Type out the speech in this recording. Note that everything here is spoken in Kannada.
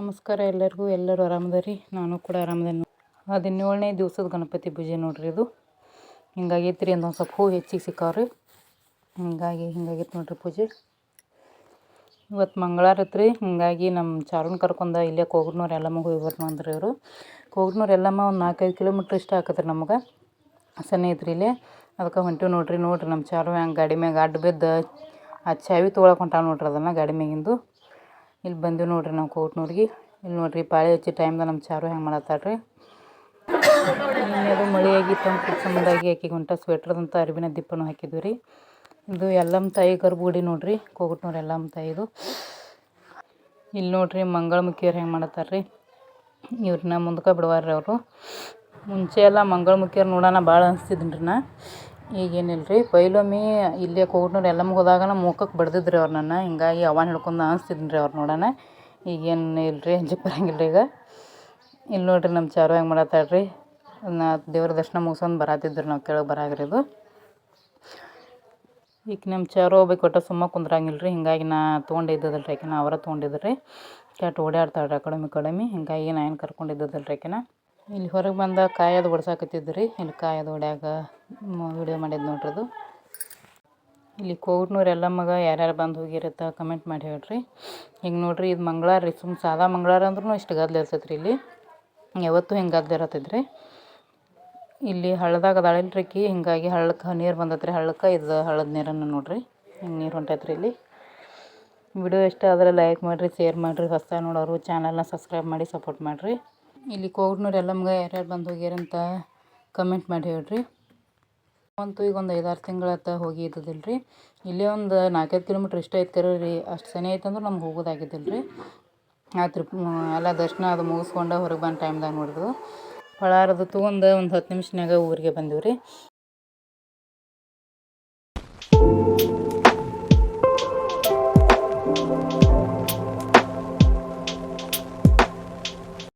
ನಮಸ್ಕಾರ ಎಲ್ಲರಿಗೂ, ಎಲ್ಲರೂ ಆರಾಮದರಿ? ನಾನು ಕೂಡ ಆರಾಮದೇನು. ಹದಿನೇಳನೇ ದಿವಸದ ಗಣಪತಿ ಪೂಜೆ ನೋಡ್ರಿ ಇದು. ಹಿಂಗಾಗೈತೆ ರೀ ಒಂದು ಸ್ವಲ್ಪ ಹೂ ಹೆಚ್ಚಿಗೆ ಸಿಕ್ಕಾವ್ರಿ. ಹಿಂಗಾಗಿ ಹಿಂಗಾಗೈತೆ ನೋಡ್ರಿ ಪೂಜೆ. ಇವತ್ತು ಮಂಗಳವಾರ ಐತ್ರಿ. ಹಿಂಗಾಗಿ ನಮ್ಮ ಚಾರುನ್ ಕರ್ಕೊಂಡ ಇಲ್ಲೇ ಕೋಗ್ನೂರು ಎಲ್ಲಮ್ಮ ಹೋಗಿ ಬರ್ನು ಅಂದ್ರಿ ಇವರು. ಕೋಗ್ನೂರು ಎಲ್ಲಮ್ಮ ಒಂದು ನಾಲ್ಕೈದು ಕಿಲೋಮೀಟ್ರ್ ಇಷ್ಟ ಹಾಕತ್ರಿ ನಮಗೆ. ಸನ್ನೆ ಐತ್ರಿ ಇಲ್ಲೇ. ಅದಕ್ಕೆ ಹೊಂಟಿವಿ ನೋಡ್ರಿ ನೋಡ್ರಿ ನಮ್ಮ ಚಾರು ಹ್ಯಾಂಗೆ ಗಾಡಿ ಮ್ಯಾಗ ಅಡ್ಡ ಬಿದ್ದು ಆ ಚಾವಿ ತೊಗೊಳಕ್ಕೆ ಹೊಂಟಾವ ನೋಡ್ರಿ ಅದನ್ನು ಗಾಡಿ ಮ್ಯಾಗಿಂದು. ಇಲ್ಲಿ ಬಂದೀವಿ ನೋಡ್ರಿ ನಾವು ಕೋಟ್ನೂರಿಗೆ ಇಲ್ಲಿ ನೋಡ್ರಿ ಪಾಳಿ ಹಚ್ಚಿ ಟೈಮ್ದಾಗ ನಮ್ಮ ಚಾರು ಹೆಂಗೆ ಮಾಡತ್ತಾಳ್ರಿ. ಅದು ಮಳೆಯಾಗಿ ತಂಪು ಸಂಬಂಧಾಗಿ ಆಕಿಗೆ ಹೊಂಟ ಸ್ವೆಟ್ರದಂಥ ಅರಿವಿನ ದಿಪ್ಪನು ಹಾಕಿದ್ವಿ ರೀ ಇದು ಎಲ್ಲಮ್ಮ ತಾಯಿ ಗರ್ಭಗುಡಿ ನೋಡ್ರಿ, ಕೋಗಟ್ನೂರು ಎಲ್ಲಮ್ಮ ತಾಯಿದು. ಇಲ್ಲಿ ನೋಡ್ರಿ ಮಂಗಳಮುಖಿಯವ್ರು ಹೆಂಗೆ ಮಾಡತ್ತಾರ್ರಿ. ಇವ್ರನ್ನ ಮುಂದಕ್ಕೆ ಬಿಡವಾರ್ರಿ ಅವರು. ಮುಂಚೆ ಎಲ್ಲ ಮಂಗಳಮುಖಿಯವ್ರು ನೋಡೋಣ ಭಾಳ ಅನಿಸ್ತಿದ್ದೀನಿ ರೀ ನಾ. ಈಗೇನಿಲ್ಲ ರೀ ಪೈಲೊಮ್ಮೆ ಇಲ್ಲೇ ಕೋಗಟ್ನೂರು ಎಲ್ಲಮ್ಮಗೆ ಹೋದಾಗ ನಮ್ಮ ಮುಖಕ್ಕೆ ಬಡ್ದಿದ್ರಿ ಅವ್ರು ನನ್ನ. ಹಿಂಗಾಗಿ ಅವನ್ ಹಿಡ್ಕೊಂಡು ಅನಿಸ್ತಿದ್ರಿ ರೀ ಅವ್ರು ನೋಡೋಣ ಈಗೇನು ಇಲ್ಲ ರೀ ಬರಂಗಿಲ್ಲ ರೀ ಈಗ. ಇಲ್ಲಿ ನೋಡಿರಿ ನಮ್ಮ ಚಾರು ಹೆಂಗೆ ಮಾಡತ್ತಾಳ್ರಿ. ನಾ ದೇವ್ರ ದರ್ಶನ ಮುಗಿಸ್ಕೊಂಡು ಬರತ್ತಿದ್ರು ನಾವು ಕೆಳಗೆ ಬರಾಗ್ರಿ ಇದು ಈಗ ನಮ್ಮ ಚಾರು ಹೋಗ್ಬೇಕು ಒಟ್ಟು ಸುಮ್ಮ ಕುಂದ್ರಂಗಿಲ್ಲ ರೀ ಹಿಂಗಾಗಿ ನಾ ತೊಗೊಂಡಿದ್ದಲ್ಲ ರೀ ಆಕೆನ, ಅವರ ತೊಗೊಂಡಿದ್ರಿ ರೀ ಕೆಟ್ಟ ಓಡಾಡ್ತಾಳ್ರಿ ಆ ಕಡಿಮೆ ಕಡಿಮೆ. ಹಿಂಗಾಗಿ ನಾ ಏನು ಕರ್ಕೊಂಡಿದ್ದಲ್ಲ ರೀ ಆಕಿನ. ಇಲ್ಲಿ ಹೊರಗೆ ಬಂದ ಕಾಯದು ಬಡ್ಸಾಕತ್ತಿದ್ದು ರೀ ಇಲ್ಲಿ ಕಾಯದು ಹೊಡ್ಯಾಗ ವಿಡಿಯೋ ಮಾಡಿದ್ದು ನೋಡ್ರದು. ಇಲ್ಲಿ ಇಲ್ಲಿ ಎಲ್ಲ ಮಗ ಯಾರ್ಯಾರು ಬಂದು ಹೋಗಿರತ್ತ ಕಮೆಂಟ್ ಮಾಡಿ ಹೇಳ್ರಿ. ಹಿಂಗೆ ನೋಡ್ರಿ ಇದು ಮಂಗಳಾರ ರೀ ಸುಮ್ಮ ಸಾದಾ ಮಂಗಳಾರ ಅಂದ್ರೂ ಇಷ್ಟು ಗದ್ಲ ಇರ್ತೈತೆ ರೀ ಇಲ್ಲಿ. ಯಾವತ್ತೂ ಹಿಂಗೆ ಗದ್ಲ ರೀ ಇಲ್ಲಿ ಹಳ್ಳದಾಗ ಆಕಿ ಹಿಂಗಾಗಿ ಹಳ್ಳಕ್ಕೆ ನೀರು ಬಂದೈತೆ ರೀ ಹಳ್ಳಕ್ಕೆ ಇದು ಹಳ್ಳದ ನೀರನ್ನು ನೋಡ್ರಿ. ಹಿಂಗೆ ನೀರು ಹೊಂಟೈತೆ ರೀ ಇಲ್ಲಿ. ವಿಡಿಯೋ ಇಷ್ಟ ಆದರೆ ಲೈಕ್ ಮಾಡಿರಿ ಶೇರ್ ಮಾಡಿರಿ. ಹೊಸ ನೋಡೋರು ಚಾನಲ್ನ ಸಬ್ಸ್ಕ್ರೈಬ್ ಮಾಡಿ ಸಪೋರ್ಟ್ ಮಾಡಿರಿ. ಇಲ್ಲಿ ಕೋಗ್ನವ್ರು ಎಲ್ಲ ನಮ್ಗೆ ಯಾರ್ಯಾರು ಬಂದು ಹೋಗ್ಯಾರಂತ ಕಮೆಂಟ್ ಮಾಡಿ ಹೇಳ್ರಿ. ಅಂತೂ ಈಗ ಒಂದು ಐದಾರು ತಿಂಗಳತ್ತ ಹೋಗಿ ಇದ್ದದಿಲ್ಲ ರೀ ಇಲ್ಲೇ ಒಂದು ನಾಲ್ಕೈದು ಕಿಲೋಮೀಟ್ರ್ ಇಷ್ಟ ಐತೆ ಕರೆ ರೀ. ಅಷ್ಟು ಸನಿ ಐತಂದ್ರೆ ನಮ್ಗೆ ಹೋಗೋದಾಗಿದ್ದಿಲ್ಲ ರೀ ಆ ತ್ರಿಪ್ ಎಲ್ಲ ದರ್ಶನ ಅದು ಮುಗಿಸ್ಕೊಂಡು ಹೊರಗೆ ಬಂದ ಟೈಮ್ದಾಗ ನೋಡಿದ್ರು ಹೊಳಾರದು ತೊಗೊಂಡು ಒಂದು ಹತ್ತು ನಿಮಿಷನಾಗ ಊರಿಗೆ ಬಂದೀವಿ ರೀ.